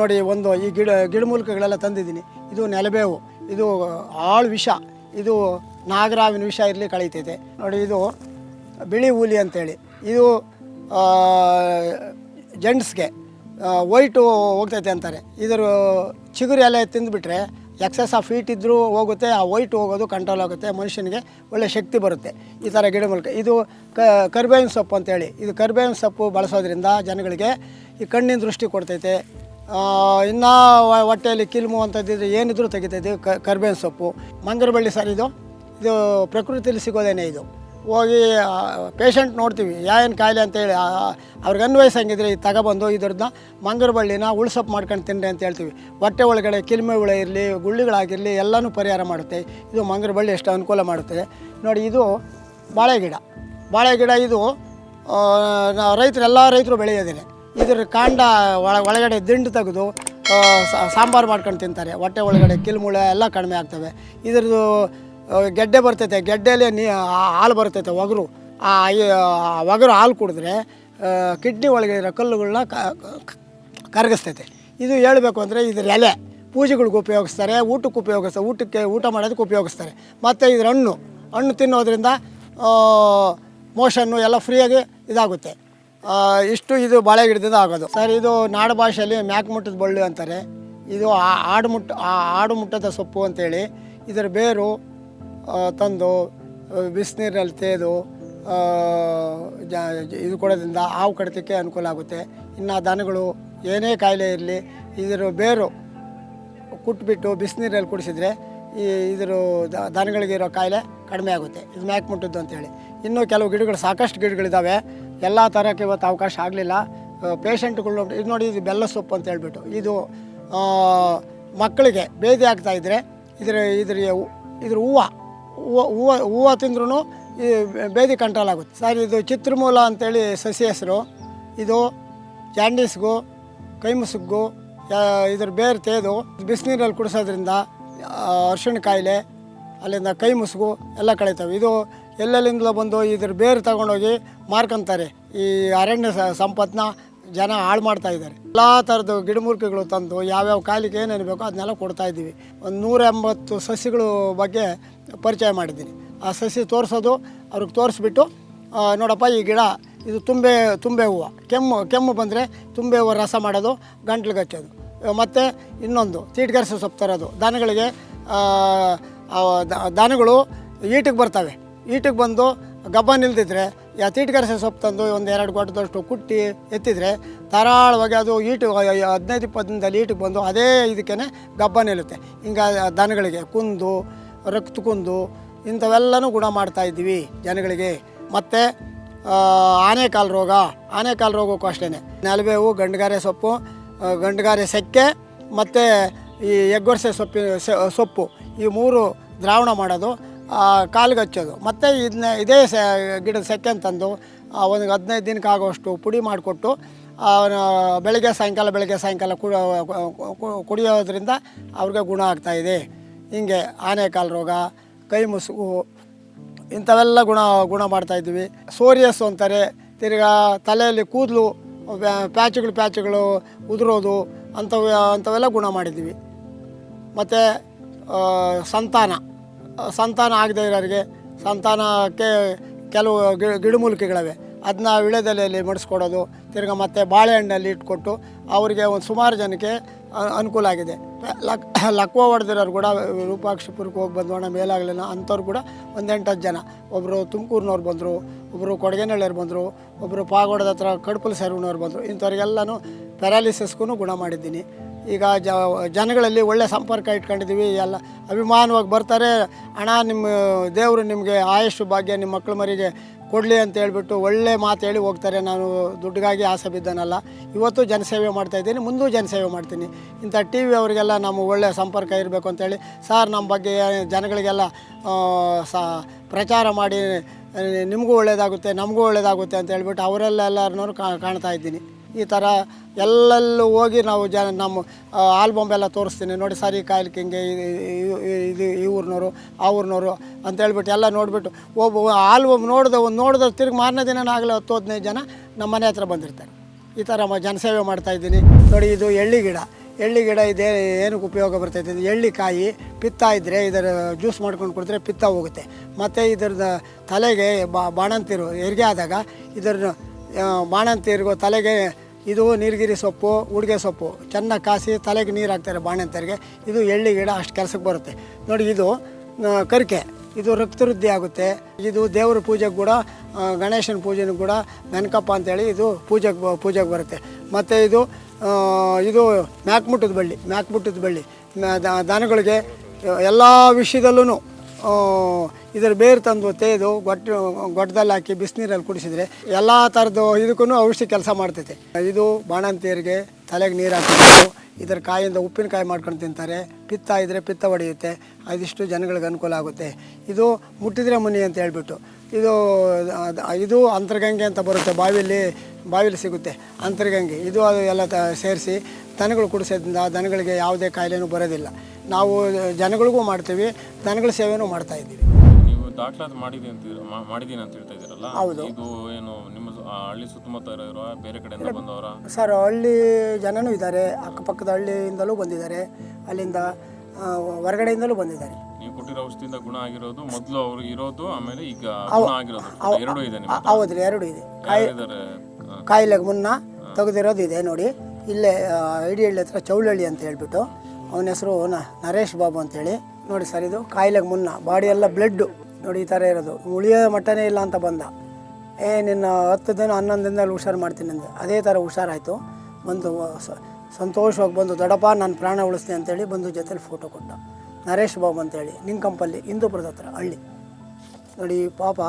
ನೋಡಿ ಒಂದು ಈ ಗಿಡ ಗಿಡಮೂಲಿಕೆಗಳೆಲ್ಲ ತಂದಿದ್ದೀನಿ. ಇದು ನೆಲಬೇವು, ಇದು ಆಳು ವಿಷ, ಇದು ನಾಗರಾವಿನ ವಿಷ ಇರಲಿ ಕಳೀತೈತೆ. ನೋಡಿ ಇದು ಬಿಳಿ ಹೂಲಿ ಅಂತೇಳಿ. ಇದು ಜೆಂಟ್ಸ್ಗೆ ವೈಟು ಹೋಗ್ತೈತೆ ಅಂತಾರೆ. ಇದರ ಚಿಗುರು ಎಲ್ಲ ತಿಂದುಬಿಟ್ರೆ ಎಕ್ಸಸ್ ಆಫ್ ಹೀಟ್ ಇದ್ದರೂ ಹೋಗುತ್ತೆ, ಆ ವೈಟ್ ಹೋಗೋದು ಕಂಟ್ರೋಲ್ ಆಗುತ್ತೆ, ಮನುಷ್ಯನಿಗೆ ಒಳ್ಳೆ ಶಕ್ತಿ ಬರುತ್ತೆ ಈ ಥರ ಗಿಡ ಮೂಲಕ ಇದು ಕರಿಬೇವಿನ ಸೊಪ್ಪು ಅಂತೇಳಿ. ಇದು ಕರಿಬೇವಿನ ಸೊಪ್ಪು ಬಳಸೋದ್ರಿಂದ ಜನಗಳಿಗೆ ಈ ಕಣ್ಣಿನ ದೃಷ್ಟಿ ಕೊಡ್ತೈತೆ ಇನ್ನು ಹೊಟ್ಟೆಯಲ್ಲಿ ಕಿಲ್ಮು ಅಂತದ್ದಿದ್ರೆ ಏನಿದ್ರೂ ತೆಗಿತಾಯಿದ್ದೀವಿ ಕರ್ಬೇವಿನ ಸೊಪ್ಪು. ಸೊಪ್ಪು ಮಂಗರಬಳ್ಳಿ ಸರ್ ಇದು. ಇದು ಪ್ರಕೃತಿಯಲ್ಲಿ ಸಿಗೋದೇನೆ ಇದು. ಹೋಗಿ ಪೇಷಂಟ್ ನೋಡ್ತೀವಿ. ಏನು ಕಾಯಿಲೆ ಅಂತೇಳಿ ಅವ್ರಿಗೆ ಅನ್ವಯಿಸಂಗಿದ್ರೆ ಇದು ತಗೊಬಂದು ಇದ್ರದ್ದು ಮಂಗರ ಬಳ್ಳಿನ ಉಳ್ಸೊಪ್ಪು ಮಾಡ್ಕೊಂಡು ತಿನ್ನಿರಿ ಅಂತ ಹೇಳ್ತೀವಿ. ಹೊಟ್ಟೆ ಒಳಗಡೆ ಕಿಲ್ಮೆ ಹುಳ ಇರಲಿ, ಗುಳ್ಳಿಗಳಾಗಿರಲಿ ಎಲ್ಲನೂ ಪರಿಹಾರ ಮಾಡುತ್ತೆ. ಇದು ಮಂಗರಬಳ್ಳಿ ಎಷ್ಟು ಅನುಕೂಲ ಮಾಡುತ್ತೆ. ನೋಡಿ, ಇದು ಬಾಳೆ ಗಿಡ ಬಾಳೆ ಗಿಡ ಇದು ನಾ- ರೈತರು ಬೆಳೆಯೋದೇನೆ ಇದ್ರ ಕಾಂಡ ಒಳ ಒಳಗಡೆ ದಿಂಡು ತೆಗೆದು ಸಾಂಬಾರು ಮಾಡ್ಕೊಂಡು ತಿಂತಾರೆ. ಹೊಟ್ಟೆ ಒಳಗಡೆ ಕಿಲ್ಮುಳೆ ಎಲ್ಲ ಕಡಿಮೆ ಆಗ್ತವೆ. ಇದ್ರದ್ದು ಗೆಡ್ಡೆ ಬರ್ತೈತೆ. ಗೆಡ್ಡೆಯಲ್ಲಿ ನೀ ಹಾಲು ಬರ್ತೈತೆ ಒಗರು. ಆ ಒಗರು ಹಾಲು ಕುಡಿದ್ರೆ ಕಿಡ್ನಿ ಒಳಗೆ ಇರೋ ಕಲ್ಲುಗಳನ್ನ ಕರಗಿಸ್ತೈತೆ. ಇದು ಹೇಳಬೇಕು ಅಂದರೆ ಇದ್ರ ಎಲೆ ಪೂಜೆಗಳಿಗೆ ಉಪಯೋಗಿಸ್ತಾರೆ, ಊಟಕ್ಕೆ ಉಪಯೋಗಿಸ್ತಾರೆ, ಊಟಕ್ಕೆ, ಊಟ ಮಾಡೋದಕ್ಕೆ ಉಪಯೋಗಿಸ್ತಾರೆ. ಮತ್ತು ಇದ್ರ ಹಣ್ಣು. ಹಣ್ಣು ತಿನ್ನೋದ್ರಿಂದ ಮೋಷನ್ನು ಎಲ್ಲ ಫ್ರೀಯಾಗಿ ಇದಾಗುತ್ತೆ. ಇಷ್ಟು ಇದು ಬಾಳೆ ಗಿಡದಿಂದ ಆಗೋದು. ಸರ್, ಇದು ನಾಡು ಭಾಷೆಯಲ್ಲಿ ಮ್ಯಾಕ್ ಮುಟ್ಟದ ಬಳ್ಳಿ ಅಂತಾರೆ. ಇದು ಆಡು ಮುಟ್ಟ ಆಡು ಮುಟ್ಟದ ಸೊಪ್ಪು ಅಂತೇಳಿ ಇದರ ಬೇರು ತಂದು ಬಿಸಿನೀರಲ್ಲಿ ತೇದು ಇದು ಕೊಡೋದ್ರಿಂದ ಹಾವು ಕಡಿತಕ್ಕೆ ಅನುಕೂಲ ಆಗುತ್ತೆ. ಇನ್ನು ದನಗಳು ಏನೇ ಕಾಯಿಲೆ ಇರಲಿ, ಇದರ ಬೇರು ಕುಟ್ಬಿಟ್ಟು ಬಿಸಿನೀರಲ್ಲಿ ಕುಡಿಸಿದ್ರೆ ಈ ಇದರ ದನಗಳಿಗಿರೋ ಕಾಯಿಲೆ ಕಡಿಮೆ ಆಗುತ್ತೆ. ಇದು ಮ್ಯಾಕ್ ಮುಟ್ಟದ್ದು ಅಂತೇಳಿ. ಇನ್ನೂ ಕೆಲವು ಗಿಡಗಳು ಸಾಕಷ್ಟು ಗಿಡಗಳಿದ್ದಾವೆ. ಎಲ್ಲ ಥರಕ್ಕೆ ಇವತ್ತು ಅವಕಾಶ ಆಗಲಿಲ್ಲ. ಪೇಷಂಟ್ಗಳು ಇದು ನೋಡಿ, ಇದು ಬೆಲ್ಲ ಸೊಪ್ಪು ಅಂತ ಹೇಳ್ಬಿಟ್ಟು, ಇದು ಮಕ್ಕಳಿಗೆ ಬೇದಿ ಆಗ್ತಾ ಇದ್ದರೆ ಇದ್ರ ಇದ್ರ ಇದ್ರ ಹೂವು ಹೂವು ಹೂವು ಹೂವು ತಿಂದ್ರೂ ಈ ಬೇದಿ ಕಂಟ್ರೋಲ್ ಆಗುತ್ತೆ. ಸರ್, ಇದು ಚಿತ್ರಮೂಲ ಅಂತೇಳಿ ಸಸಿ ಹೆಸರು. ಇದು ಜಾಂಡೀಸ್ಗೂ ಕೈ ಮುಸುಗು ಇದ್ರ ಬೇರು ತೇದು, ಬಿಸಿನೀರಲ್ಲಿ ಕುಡಿಸೋದ್ರಿಂದ ಅರ್ಶಿಣ ಕಾಯಿಲೆ ಅಲ್ಲಿಂದ ಕೈ ಮುಸುಗು ಎಲ್ಲ ಕಳೀತವೆ. ಇದು ಎಲ್ಲೆಲ್ಲಿಂದಲೋ ಬಂದು ಇದ್ರ ಬೇರು ತಗೊಂಡೋಗಿ ಮಾರ್ಕೊಂತಾರೆ ಈ ಅರಣ್ಯ ಸಂಪತ್ನ ಜನ ಹಾಳು ಮಾಡ್ತಾ ಇದ್ದಾರೆ. ಎಲ್ಲ ಥರದ್ದು ಗಿಡಮೂಲಿಕೆಗಳು ತಂದು ಯಾವ್ಯಾವ ಕಾಲಿಗೆ ಏನೇನು ಬೇಕೋ ಅದನ್ನೆಲ್ಲ ಕೊಡ್ತಾ ಇದ್ದೀವಿ. ಒಂದು ನೂರ ಎಂಬತ್ತು ಸಸಿಗಳು ಬಗ್ಗೆ ಪರಿಚಯ ಮಾಡಿದ್ದೀನಿ. ಆ ಸಸಿ ತೋರಿಸೋದು ಅವ್ರಿಗೆ ತೋರಿಸ್ಬಿಟ್ಟು ನೋಡಪ್ಪ ಈ ಗಿಡ ಇದು ತುಂಬೆ ತುಂಬೆ ಹೂವು. ಕೆಮ್ಮು ಕೆಮ್ಮು ಬಂದರೆ ತುಂಬೆ ಹೂವು ರಸ ಮಾಡೋದು, ಗಂಟ್ಲಿಗೆ ಹಚ್ಚೋದು. ಮತ್ತು ಇನ್ನೊಂದು, ತೀಟ್ಗರ್ಸೆ ಸೊಪ್ಪು ತರೋದು. ದನಗಳಿಗೆ ದನಗಳು ಈಟಿಗೆ ಬರ್ತವೆ. ಈಟಿಗೆ ಬಂದು ಗಬ್ಬ ನಿಲ್ದಿದ್ರೆ, ಯಾ ತೀಟ್ಗರ್ಸೆ ಸೊಪ್ಪು ತಂದು ಒಂದು ಎರಡು ಗೊಟ್ಟದಷ್ಟು ಕುಟ್ಟಿ ಎತ್ತಿದರೆ, ಧಾರಾಳವಾಗಿ ಅದು ಈಟು ಹದಿನೈದು ಇಪ್ಪತ್ತು ದಿನದಲ್ಲಿ ಈಟಿಗೆ ಬಂದು ಅದೇ ಇದಕ್ಕೇ ಗಬ್ಬ ನಿಲ್ಲುತ್ತೆ. ಹಿಂಗ ದನಗಳಿಗೆ ಕುಂದು, ರಕ್ತ ಕುಂದು ಇಂಥವೆಲ್ಲನೂ ಗುಣ ಮಾಡ್ತಾ ಇದ್ದೀವಿ ಜನಗಳಿಗೆ. ಮತ್ತು ಆನೆಕಾಲು ರೋಗ, ಆನೆಕಾಲು ರೋಗಕ್ಕೂ ಅಷ್ಟೇ ನೆಲಬೇವು ಗಂಡಗಾರೆ ಸೊಪ್ಪು ಗಂಡಗಾರೆ ಸೆಕ್ಕೆ, ಮತ್ತು ಈ ಎಗ್ಗೊರ್ಸೆ ಸೊಪ್ಪಿನ ಸೊಪ್ಪು. ಈ ಮೂರು ದ್ರಾವಣ ಮಾಡೋದು ಕಾಲುಗಚ್ಚೋದು ಮತ್ತು ಇದನ್ನ ಇದೇ ಸ ಗಿಡದ ಸೆಕೆನ್ ತಂದು ಒಂದು ಹದಿನೈದು ದಿನಕ್ಕೆ ಆಗೋಷ್ಟು ಪುಡಿ ಮಾಡಿಕೊಟ್ಟು ಬೆಳಗ್ಗೆ, ಸಾಯಂಕಾಲ ಬೆಳಗ್ಗೆ, ಸಾಯಂಕಾಲ ಕುಡಿಯೋದ್ರಿಂದ ಅವ್ರಿಗೆ ಗುಣ ಆಗ್ತಾಯಿದೆ ಹಿಂಗೆ ಆನೆ ಕಾಲು ರೋಗ, ಕೈ ಮುಸುಕು ಇಂಥವೆಲ್ಲ ಗುಣ ಗುಣ ಮಾಡ್ತಾಯಿದ್ವಿ ಸೋರಿಯಸ್ ಅಂತಾರೆ, ತಿರ್ಗಾ ತಲೆಯಲ್ಲಿ ಕೂದಲು ಪ್ಯಾಚುಗಳು ಪ್ಯಾಚುಗಳು ಉದುರೋದು, ಅಂಥವು, ಅಂಥವೆಲ್ಲ ಗುಣ ಮಾಡಿದ್ವಿ. ಮತ್ತು ಸಂತಾನ. ಸಂತಾನ ಆಗದೇ ಇರೋರಿಗೆ ಸಂತಾನಕ್ಕೆ ಕೆಲವು ಗಿಡಮೂಲಿಕೆಗಳಿವೆ. ಅದನ್ನ ವಿಳೆದೆಲೆಯಲ್ಲಿ ಮಡಿಸ್ಕೊಡೋದು, ತಿರ್ಗಿ ಮತ್ತು ಬಾಳೆಹಣ್ಣಲ್ಲಿ ಇಟ್ಕೊಟ್ಟು ಅವರಿಗೆ ಒಂದು ಸುಮಾರು ಜನಕ್ಕೆ ಅನುಕೂಲ ಆಗಿದೆ. ಲಕ್, ಲಕ್ವ ಹೊಡೆದಿರೋರು ಕೂಡ ರೂಪಾಕ್ಷಿಪುರಕ್ಕೆ ಹೋಗಿ ಬಂದೋಣ ಮೇಲಾಗಲಿಲ್ಲ ಅಂಥವ್ರು ಕೂಡ ಒಂದು ಎಂಟತ್ತು ಜನ. ಒಬ್ಬರು ತುಮಕೂರಿನವ್ರು ಬಂದರು ಒಬ್ಬರು ಕೊಡಗೇನಹಳ್ಳಿಯವ್ರು ಬಂದರು ಒಬ್ಬರು ಪಾಗೋಡದ ಹತ್ರ ಕಡ್ಪಲ್ ಸೆರವಿನವ್ರು ಬಂದರು. ಇಂಥವ್ರಿಗೆಲ್ಲನೂ ಪ್ಯಾರಾಲಿಸಿಸ್ಗೂ ಗುಣ ಮಾಡಿದ್ದೀನಿ. ಈಗ ಜ ಜನಗಳಲ್ಲಿ ಒಳ್ಳೆ ಸಂಪರ್ಕ ಇಟ್ಕೊಂಡಿದ್ದೀವಿ, ಎಲ್ಲ ಅಭಿಮಾನವಾಗಿ ಬರ್ತಾರೆ. ಹಣ ನಿಮ್ಮ ದೇವರು ನಿಮಗೆ ಆಯುಷ್ ಭಾಗ್ಯ ನಿಮ್ಮ ಮಕ್ಕಳು ಮರಿಗೆ ಕೊಡಲಿ ಅಂತ ಹೇಳ್ಬಿಟ್ಟು ಒಳ್ಳೆ ಮಾತು ಹೇಳಿ ಹೋಗ್ತಾರೆ. ನಾನು ದುಡ್ಡಿಗಾಗಿ ಆಸೆ ಬಿದ್ದನಲ್ಲ. ಇವತ್ತು ಜನಸೇವೆ ಮಾಡ್ತಾ ಇದ್ದೀನಿ, ಮುಂದೂ ಜನಸೇವೆ ಮಾಡ್ತೀನಿ. ಇಂಥ ಟಿ ವಿ ಅವರಿಗೆಲ್ಲ ನಮ್ಮ ಒಳ್ಳೆ ಸಂಪರ್ಕ ಇರಬೇಕು ಅಂತೇಳಿ ಸರ್ ನಮ್ಮ ಬಗ್ಗೆ ಜನಗಳಿಗೆಲ್ಲ ಸ, ಪ್ರಚಾರ ಮಾಡಿ, ನಿಮಗೂ ಒಳ್ಳೆಯದಾಗುತ್ತೆ ನಮಗೂ ಒಳ್ಳೆಯದಾಗುತ್ತೆ ಅಂತ ಹೇಳ್ಬಿಟ್ಟು ಅವರೆಲ್ಲ ಎಲ್ಲರನ್ನೂ ಕಾಣ್ತಾ ಇದ್ದೀನಿ. ಈ ಥರ ಎಲ್ಲೆಲ್ಲೂ ಹೋಗಿ ನಾವು ಜನ ನಮ್ಮ ಆಲ್ಬಮ್ ಎಲ್ಲ ತೋರಿಸ್ತೀನಿ. ನೋಡಿ ಸರಿ ಈ ಕಾಯಿಲೆ ಹಿಂಗೆ ಇದು ಈ ಊರಿನವರು ಆ ಊರಿನವರು ಅಂತ ಹೇಳ್ಬಿಟ್ಟು ಎಲ್ಲ ನೋಡಿಬಿಟ್ಟು ಒಬ್ಬ ಆಲ್ಬಮ್ ನೋಡಿದ ಒಂದು ನೋಡಿದ ತಿರುಗಿ ಮಾರನೇ ದಿನ ಆಗಲೇ ಹತ್ತು, ಹದಿನೈದು ಜನ ನಮ್ಮ ಮನೆ ಹತ್ರ ಬಂದಿರ್ತಾರೆ. ಈ ಥರ ಜನಸೇವೆ ಮಾಡ್ತಾ ಇದ್ದೀನಿ. ನೋಡಿ, ಇದು ಎಳ್ಳಿ ಗಿಡ. ಎಳ್ಳಿ ಗಿಡ ಇದೆ, ಏನಕ್ಕೆ ಉಪಯೋಗ ಬರ್ತೈತೆ ಇದು? ಎಳ್ಳಿ ಕಾಯಿ, ಪಿತ್ತ ಇದ್ದರೆ ಇದರ ಜ್ಯೂಸ್ ಮಾಡ್ಕೊಂಡು ಕುಡಿದ್ರೆ ಪಿತ್ತ ಹೋಗುತ್ತೆ. ಮತ್ತು ಇದ್ರದ್ದು ತಲೆಗೆ ಬಾಣಂತಿರು, ಹೆರಿಗೆ ಆದಾಗ ಇದರ ಆ, ಬಾಣಂತಿರಿಗೂ ತಲೆಗೆ ಇದು ನೀರ್ಗಿರಿ ಸೊಪ್ಪು ಉಡುಗೆ ಸೊಪ್ಪು ಚೆನ್ನಾಗಿ ಕಾಸಿ ತಲೆಗೆ ನೀರು ಹಾಕ್ತಾರೆ ಬಾಣಂತಿಯರಿಗೆ. ಇದು ಎಳ್ಳಿ ಗಿಡ ಅಷ್ಟು ಕೆಲಸಕ್ಕೆ ಬರುತ್ತೆ. ನೋಡಿ ಇದು ಕರಿಕೆ. ಇದು ರಕ್ತವೃದ್ಧಿ ಆಗುತ್ತೆ. ಇದು ದೇವರ ಪೂಜೆಗೆ ಕೂಡ ಗಣೇಶನ ಪೂಜೆನೂ ಕೂಡ ನೆನಕಪ್ಪ ಅಂತೇಳಿ ಇದು ಪೂಜೆಗೆ ಪೂಜೆಗೆ ಬರುತ್ತೆ. ಮತ್ತು ಇದು ಇದು ಮ್ಯಾಕ್ಮುಟ್ಟದ ಬಳ್ಳಿ ಮ್ಯಾಕ್ಮುಟ್ಟದ ಬಳ್ಳಿ. ದನಗಳಿಗೆ ಎಲ್ಲ ವಿಷಯದಲ್ಲೂ ಇದರ ಬೇರು ತಂದು ತೇದು ಗೊಟ್ಟು ಗೊಟ್ಟದಲ್ಲಿ ಹಾಕಿ ಬಿಸಿನೀರಲ್ಲಿ ಕುಡಿಸಿದ್ರೆ ಎಲ್ಲ ಥರದ್ದು ಇದಕ್ಕೂ ಔಷಧಿ ಕೆಲಸ ಮಾಡ್ತೈತೆ. ಇದು ಬಾಣಂತಿಯರಿಗೆ ತಲೆಗೆ ನೀರು ಹಾಕಬೇಕು. ಇದರ ಕಾಯಿಂದ ಉಪ್ಪಿನಕಾಯಿ ಮಾಡ್ಕೊಂಡು ತಿಂತಾರೆ. ಪಿತ್ತ ಇದ್ದರೆ ಪಿತ್ತ ಹೊಡೆಯುತ್ತೆ ಅದಿಷ್ಟು ಜನಗಳಿಗೆ ಅನುಕೂಲ ಆಗುತ್ತೆ. ಇದು ಮುಟ್ಟಿದ್ರೆ ಮುನಿ ಅಂತ ಹೇಳ್ಬಿಟ್ಟು. ಇದು ಇದು ಅಂತರ್ಗಂಗೆ ಅಂತ ಬರುತ್ತೆ. ಬಾವಿಯಲ್ಲಿ ಬಾವಿಲಿ ಸಿಗುತ್ತೆ ಅಂತರ್ಗಂಗೆ. ಇದು ಅದು ಎಲ್ಲ ತ, ಸೇರಿಸಿ ದನಗಳು ಕುಡಿಸೋದ್ರಿಂದ ದನಗಳಿಗೆ ಯಾವುದೇ ಕಾಯಿಲೆನೂ ಬರೋದಿಲ್ಲ. ನಾವು ಜನಗಳಿಗೂ ಮಾಡ್ತೀವಿ. ದನಗಳ ಸೇವೆನೂ ಮಾಡ್ತಾ ಇದ್ದೀವಿ. ನೀವು ದಾಖಲಾತಿ ಮಾಡಿದೆ ಅಂತ ಮಾಡಿದೀನಿ ಅಂತ ಹೇಳ್ತಾ ಇದ್ದೀರಲ್ಲ? ಹೌದು. ಇದು ಏನು ನಿಮ್ಮ ಹಳ್ಳಿ ಸುತ್ತಮುತ್ತ ಇರೋ ಬೇರೆ ಕಡೆಯಿಂದ ಬಂದವರ? ಸರ್ ಹಳ್ಳಿ ಜನನೂ ಇದ್ದಾರೆ. ಅಕ್ಕಪಕ್ಕದ ಹಳ್ಳಿಯಿಂದಲೂ ಬಂದಿದ್ದಾರೆ. ಅಲ್ಲಿಂದ ಹೊರಗಡೆಯಿಂದಲೂ ಬಂದಿದ್ದಾರೆ. ನೀವು ಕೊಟ್ಟಿರೋ ಔಷಧಿಯಿಂದ ಗುಣ ಆಗಿರೋದು ಮೊದಲು ಅವರು ಇರೋದು ಆಮೇಲೆ ಈಗ ಗುಣ ಆಗಿರೋದು. ಎರಡು ಇದೆ ನಿಮ್ಮ ಹತ್ರ. ಹೌದ್ರಿ ಎರಡು ಇದೆ. ಯಾರಿದ್ದಾರೆ? ಕಾಯಿಲೆಗೆ ಮುನ್ನ ತೆಗೆದಿರೋದು ಇದೆ ನೋಡಿ. ಇಲ್ಲೇ ಐಡಿಹಳ್ಳಿ ಹತ್ರ ಚೌಳಹಳ್ಳಿ ಅಂತ ಹೇಳ್ಬಿಟ್ಟು. ಅವನ ಹೆಸರು ನರೇಶ್ ಬಾಬು ಅಂತೇಳಿ. ನೋಡಿ ಸರ್ ಇದು ಕಾಯಿಲೆಗೆ ಮುನ್ನ ಬಾಡಿ ಎಲ್ಲ ಬ್ಲಡ್ಡು ನೋಡಿ, ಈ ಥರ ಇರೋದು. ಉಳಿಯೋ ಮಟ್ಟನೇ ಇಲ್ಲ ಅಂತ ಬಂದ. ಏ, ನಿನ್ನ ಹತ್ತು ದಿನ ಹನ್ನೊಂದು ದಿನದಲ್ಲಿ ಹುಷಾರು ಮಾಡ್ತೀನಿ ಅಂದೆ. ಅದೇ ಥರ ಹುಷಾರಾಯಿತು. ಬಂದು ಸಂತೋಷವಾಗಿ ಬಂದು, ದೊಡ್ಡಪ್ಪ, ನಾನು ಪ್ರಾಣ ಉಳಿಸ್ತೀನಿ ಅಂತೇಳಿ ಬಂದು ಜೊತೇಲಿ ಫೋಟೋ ಕೊಟ್ಟ. ನರೇಶ್ ಬಾಬು ಅಂತೇಳಿ ನಿಂಕಂಪಲ್ಲಿ ಹಿಂದೂಪುರದ ಹತ್ರ, ಹಳ್ಳಿ. ನೋಡಿ, ಪಾಪ,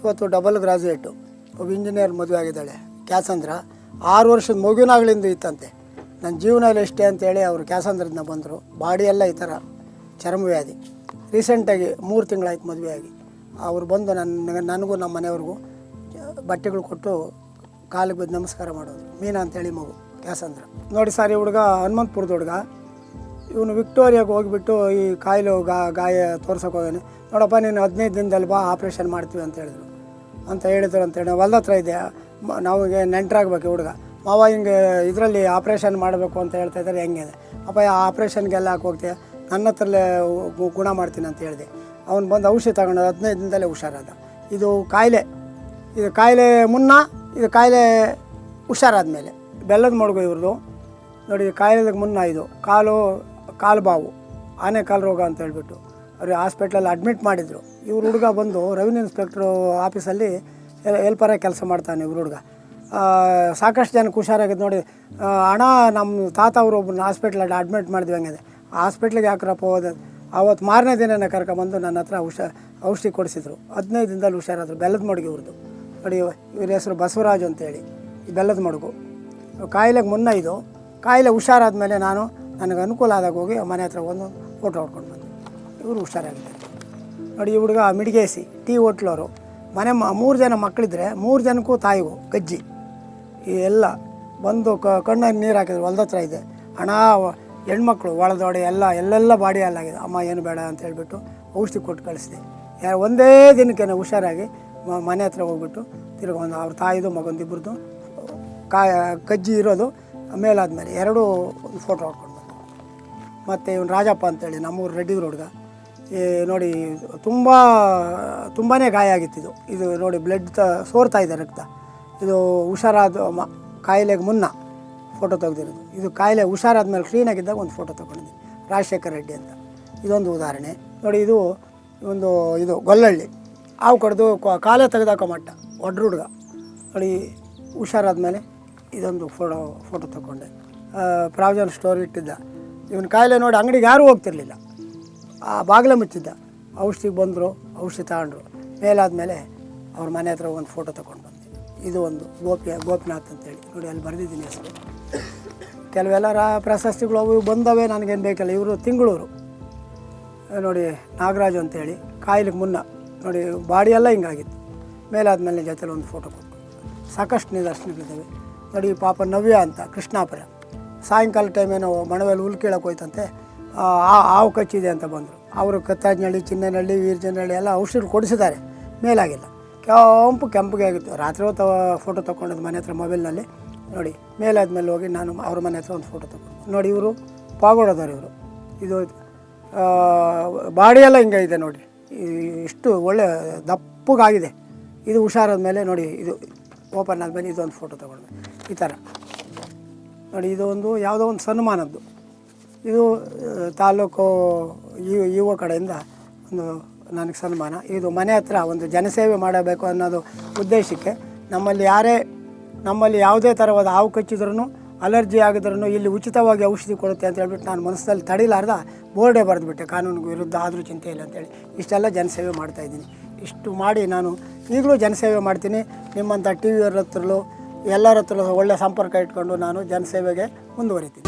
ಇವತ್ತು ಡಬಲ್ ಗ್ರಾಜುಯೇಟು ಒಬ್ಬ ಇಂಜಿನಿಯರ್ ಮದುವೆ ಆಗಿದ್ದಾಳೆ, ಕ್ಯಾಸಂದ್ರ. ಆರು ವರ್ಷದ ಮಗುನಾಗಳಿಂದ ಇತ್ತಂತೆ. ನನ್ನ ಜೀವನದಲ್ಲಿ ಎಷ್ಟೇ ಅಂತೇಳಿ ಅವರು ಕ್ಯಾಸಂದ್ರದನ್ನ ಬಂದರು. ಬಾಡಿ ಎಲ್ಲ ಈ ಥರ ಚರ್ಮವ್ಯಾಧಿ. ರೀಸೆಂಟಾಗಿ ಮೂರು ತಿಂಗಳಾಯ್ತು ಮದುವೆ ಆಗಿ ಅವ್ರು ಬಂದು ನನ್ನ ನನಗೂ ನಮ್ಮ ಮನೆಯವ್ರಿಗೂ ಬಟ್ಟೆಗಳು ಕೊಟ್ಟು ಕಾಲಿಗೆ ಬಿದ್ದು ನಮಸ್ಕಾರ ಮಾಡೋದು. ಮೀನಾ ಅಂತೇಳಿ ಮಗು ಕ್ಯಾಸಂದ್ರ ನೋಡಿ ಸರ್, ಈ ಹುಡುಗ ಹನುಮಂತಪುರದ ಹುಡುಗ. ಇವನು ವಿಕ್ಟೋರಿಯಾಗೆ ಹೋಗಿಬಿಟ್ಟು ಈ ಕಾಯಿಲೆ ಗಾ, ಗಾಯ ತೋರ್ಸೋಕೆ ಹೋಗಾನೆ ನೋಡಪ್ಪ, ನೀನು ಹದಿನೈದು ದಿನದಲ್ಲಿ ಬಾ, ಆಪ್ರೇಷನ್ ಮಾಡ್ತೀವಿ ಅಂತ ಹೇಳಿದ್ರು. ಅಂತ ಹೇಳಿದ್ರು ಅಂತೇಳಿ ನಾವು ಹೊಲ್ದ ಹತ್ರ ಇದೆ ನಮಗೆ ನೆಂಟರಾಗ್ಬೇಕು ಹುಡುಗ. ಮಾವ ಹಿಂಗೆ ಇದರಲ್ಲಿ ಆಪ್ರೇಷನ್ ಮಾಡಬೇಕು ಅಂತ ಹೇಳ್ತಾ ಇದ್ದಾರೆ, ಹೆಂಗೆ? ಅಪ್ಪ, ಆ ಆಪ್ರೇಷನ್ಗೆಲ್ಲ ಹಾಕಿ ಹೋಗ್ತೀಯ? ನನ್ನ ಹತ್ರಲ್ಲೇ ಗುಣ ಮಾಡ್ತೀನಿ ಅಂತ ಹೇಳಿದೆ. ಅವನು ಬಂದು ಔಷಧಿ ತಗೊಂಡು ಹದಿನೈದು ದಿನದಲ್ಲೇ ಹುಷಾರಾದ. ಇದು ಕಾಯಿಲೆ. ಇದು ಕಾಯಿಲೆ ಮುನ್ನ, ಇದು ಕಾಯಿಲೆ ಹುಷಾರಾದ ಮೇಲೆ ಬೆಲ್ಲದ ಮಡುಗು ಇವ್ರದ್ದು ನೋಡಿ ಕಾಯಿಲೆಗೆ ಮುನ್ನ ಇದು. ಕಾಲು ಕಾಲು ಬಾವು, ಆನೆ ಕಾಲು ರೋಗ ಅಂತ ಹೇಳಿಬಿಟ್ಟು. ಅವ್ರಿಗೆ ಹಾಸ್ಪಿಟ್ಲಲ್ಲಿ ಅಡ್ಮಿಟ್ ಮಾಡಿದರು. ಇವ್ರ ಹುಡುಗ ಬಂದು ರೆವಿನ್ಯೂ ಇನ್ಸ್ಪೆಕ್ಟ್ರು ಆಫೀಸಲ್ಲಿ ಎಲ್ಪರಾಗಿ ಕೆಲಸ ಮಾಡ್ತಾನೆ ಇವ್ರ ಹುಡುಗ. ಸಾಕಷ್ಟು ಜನಕ್ಕೆ ಹುಷಾರಾಗಿದೆ ನೋಡಿ. ಹಣ ನಮ್ಮ ತಾತ ಅವರು ಒಬ್ಬನ ಹಾಸ್ಪಿಟ್ಲಲ್ಲಿ ಅಡ್ಮಿಟ್ ಮಾಡಿದ್ವಿ ಹಂಗಿದೆ. ಹಾಸ್ಪಿಟ್ಲಿಗೆ ಯಾಕ್ರಪ್ಪ ಹೋದ ಅವತ್ತು ಮಾರನೇ ದಿನನೇ ಕರ್ಕೊಂಬಂದು ನನ್ನ ಹತ್ರ ಹುಷಾ ಔಷಧಿ ಕೊಡಿಸಿದ್ರು. ಹದಿನೈದು ದಿನದಲ್ಲಿ ಹುಷಾರಾದರು, ಬೆಲ್ಲದ ಮಡುಗೆ ಇವ್ರದ್ದು ನೋಡಿ, ಇವ್ರ ಹೆಸರು ಬಸವರಾಜು ಅಂತೇಳಿ. ಈ ಬೆಲ್ಲದ ಮಡುಗು. ಕಾಯಿಲೆಗೆ ಮುನ್ನ ಇದು. ಕಾಯಿಲೆ ಹುಷಾರಾದ ಮೇಲೆ ನಾನು ನನಗೆ ಅನುಕೂಲ ಆದಾಗ ಹೋಗಿ ಮನೆ ಹತ್ರ ಒಂದು ಫೋಟೋ ಹೊಡ್ಕೊಂಡು ಬಂದೆ. ಇವರು ಹುಷಾರಾಗಿದ್ದಾರೆ. ನೋಡಿ, ಈ ಹುಡುಗ ಮಿಡಿಗೇಸಿ, ಟೀ ಹೋಟ್ಲವರು ಮನೆ ಮ, ಮೂರು ಜನ ಮಕ್ಕಳಿದ್ರೆ ಮೂರು ಜನಕ್ಕೂ ತಾಯಿಗೂ ಗಜ್ಜಿ. ಈ ಎಲ್ಲ ಬಂದು ಕಣ್ಣಲ್ಲಿ ನೀರು ಹಾಕಿದ್ರು ಹೊಲ್ದ ಹತ್ರ ಇದೆ. ಹಣ ಹೆಣ್ಮಕ್ಳು, ಒಳದೊಡೆ ಎಲ್ಲ, ಎಲ್ಲೆಲ್ಲ ಬಾಡಿ ಹಾಲಾಗಿದೆ ಅಮ್ಮ, ಏನು ಬೇಡ ಅಂತ ಹೇಳಿಬಿಟ್ಟು ಔಷಧಿ ಕೊಟ್ಟು ಕಳಿಸಿದೆ. ಯಾರು ಒಂದೇ ದಿನಕ್ಕೆ ಹುಷಾರಾಗಿ ಮನೆ ಹತ್ರ ಹೋಗ್ಬಿಟ್ಟು ತಿರ್ಗಿ ಒಂದು ಅವ್ರ ತಾಯಿದು ಮಗಂದು ಇಬ್ಬರದು ಕಾ, ಕಜ್ಜಿ ಇರೋದು ಮೇಲಾದ್ಮೇಲೆ ಎರಡೂ ಒಂದು ಫೋಟೋ ಹೊಡ್ಕೊಂಡು ಬಂದು. ಮತ್ತು ಇವನು ರಾಜಪ್ಪ ಅಂತೇಳಿ ನಮ್ಮೂರು ರೆಡ್ಡಿ ಹುಡುಗ ಈ ನೋಡಿ ತುಂಬ ತುಂಬಾ ಗಾಯ ಆಗಿತ್ತಿದು ಇದು. ನೋಡಿ ಬ್ಲಡ್ ತ ಸೋರ್ತಾ ಇದೆ ರಕ್ತ. ಇದು ಹುಷಾರಾದ ಮ, ಕಾಯಿಲೆಗೆ ಮುನ್ನ ಫೋಟೋ ತೆಗೆದಿರೋದು. ಇದು ಕಾಯಿಲೆ ಹುಷಾರಾದ್ಮೇಲೆ ಕ್ಲೀನಾಗಿದ್ದಾಗ ಒಂದು ಫೋಟೋ ತೊಗೊಂಡಿದ್ದೀನಿ. ರಾಜಶೇಖರ ರೆಡ್ಡಿ ಅಂತ. ಇದೊಂದು ಉದಾಹರಣೆ. ನೋಡಿ, ಇದು ಒಂದು, ಇದು ಗೊಲ್ಲಳ್ಳಿ. ಹಾವು ಕಡ್ದು ಕಾಲೇ ತೆಗೆದಾಕೋ ಮಟ್ಟ ಒಡ್ರ ಹುಡುಗ ನೋಡಿ, ಹುಷಾರಾದ್ಮೇಲೆ ಇದೊಂದು ಫೋಟೋ ಫೋಟೋ ತಗೊಂಡೆ. ಪ್ರಾವಿಜನ್ ಸ್ಟೋರ್ ಇಟ್ಟಿದ್ದ. ಇವನ ಕಾಯಿಲೆ ನೋಡಿ ಅಂಗಡಿಗೆ ಯಾರೂ ಹೋಗ್ತಿರ್ಲಿಲ್ಲ. ಆ, ಬಾಗಿಲ ಮುಚ್ಚಿದ್ದ. ಔಷಧಿಗೆ ಬಂದರು, ಔಷಧಿ ತಗೊಂಡ್ರು. ಮೇಲಾದ್ಮೇಲೆ ಅವ್ರ ಮನೆ ಹತ್ರ ಒಂದು ಫೋಟೋ ತೊಗೊಂಡು ಬಂದೆ ಇದು ಒಂದು ಗೋಪಿ, ಗೋಪಿನಾಥ್ ಅಂತೇಳಿ. ನೋಡಿ, ಅಲ್ಲಿ ಬರೆದಿದ್ದೀನಿ ಹೆಸರು. ಕೆಲವೆಲ್ಲ ರಾ ಪ್ರಶಸ್ತಿಗಳು ಅವು ಬಂದವೇ, ನನಗೇನು ಬೇಕಿಲ್ಲ. ಇವರು ತಿಂಗಳೂರು. ನೋಡಿ, ನಾಗರಾಜು ಅಂತೇಳಿ ಕಾಯಿಲೆಗೆ ಮುನ್ನ. ನೋಡಿ ಬಾಡಿ ಎಲ್ಲ ಹಿಂಗಾಗಿತ್ತು. ಮೇಲಾದ್ಮೇಲೆ ಜೊತೆಲಿ ಒಂದು ಫೋಟೋ ಕೊಟ್ಟು ಸಾಕಷ್ಟು ನಿದರ್ಶನಗಳಿದ್ದಾವೆ. ನೋಡಿ ಪಾಪ ನವ್ಯ ಅಂತ, ಕೃಷ್ಣಾಪುರ. ಸಾಯಂಕಾಲ ಟೈಮ್ ಏನೋ ಮಣವೆಲ್ಲಿ ಹುಲ್ ಹೋಯ್ತಂತೆ. ಆ, ಆ- ಹಾವು ಕಚ್ಚಿದೆ ಅಂತ ಬಂದರು. ಅವರು ಕತ್ತಾಜ್ನಹಳ್ಳಿ ಚಿನ್ನನಹಳ್ಳಿ ವೀರ್ಜನಹಳ್ಳಿ ಎಲ್ಲ ಔಷಧಿ ಕೊಡಿಸಿದ್ದಾರೆ. ಮೇಲಾಗಿಲ್ಲ. ಕೆಂಪು, ಕೆಂಪಿಗೆ ಆಗಿತ್ತು. ರಾತ್ರಿ ಹೊತ್ತು ಫೋಟೋ ತೊಗೊಂಡಿದ್ದು ಮನೆ ಹತ್ರ ಮೊಬೈಲ್ನಲ್ಲಿ ನೋಡಿ, ಮೇಲಾದ್ಮೇಲೆ ಹೋಗಿ ನಾನು ಅವ್ರ ಮನೆ ಹತ್ರ ಒಂದು ಫೋಟೋ ತಗೊಂಡು. ನೋಡಿ, ಇವರು ಪಾಗೋಡದವ್ರು ಇವರು. ಇದು ಬಾಡಿ ಎಲ್ಲ ಹಿಂಗೆ ಇದೆ ನೋಡಿ ಇಷ್ಟು ಒಳ್ಳೆ ದಪ್ಪಗಾಗಿದೆ. ಇದು ಹುಷಾರಾದ ಮೇಲೆ ನೋಡಿ, ಇದು ಓಪನ್ ಆದಮೇಲೆ ಇದೊಂದು ಫೋಟೋ ತೊಗೊಂಡು. ಈ ಥರ ನೋಡಿ ಇದು ಒಂದು ಯಾವುದೋ ಒಂದು ಸನ್ಮಾನದ್ದು. ಇದು ತಾಲೂಕು ಒ ಕಡೆಯಿಂದ ಒಂದು ನನಗೆ ಸನ್ಮಾನ. ಇದು ಮನೆ ಹತ್ರ ಒಂದು ಜನಸೇವೆ ಮಾಡಬೇಕು ಅನ್ನೋದು ಉದ್ದೇಶಕ್ಕೆ ನಮ್ಮಲ್ಲಿ ಯಾರೇ ನಮ್ಮಲ್ಲಿ ಯಾವುದೇ ಥರವಾದ ಹಾವು ಕಚ್ಚಿದ್ರೂ ಅಲರ್ಜಿ ಆಗಿದ್ರೂ ಇಲ್ಲಿ ಉಚಿತವಾಗಿ ಔಷಧಿ ಕೊಡುತ್ತೆ ಅಂತ ಹೇಳ್ಬಿಟ್ಟು ನಾನು ಮನಸ್ಸಲ್ಲಿ ತಡಿಲಾರ್ದ ಬೋರ್ಡೇ ಬರೆದುಬಿಟ್ಟೆ ಕಾನೂನಿಗೆ ವಿರುದ್ಧ ಆದರೂ ಚಿಂತೆ ಇಲ್ಲ ಅಂತೇಳಿ. ಇಷ್ಟೆಲ್ಲ ಜನಸೇವೆ ಮಾಡ್ತಾಯಿದ್ದೀನಿ ಇಷ್ಟು ಮಾಡಿ ನಾನು ಈಗಲೂ ಜನಸೇವೆ ಮಾಡ್ತೀನಿ. ನಿಮ್ಮಂಥ ಟಿ ವಿಯವ್ರ ಹತ್ರಲೂ, ಎಲ್ಲರ ಹತ್ರ ಒಳ್ಳೆ ಸಂಪರ್ಕ ಇಟ್ಕೊಂಡು ನಾನು ಜನಸೇವೆಗೆ ಮುಂದುವರಿತೀನಿ.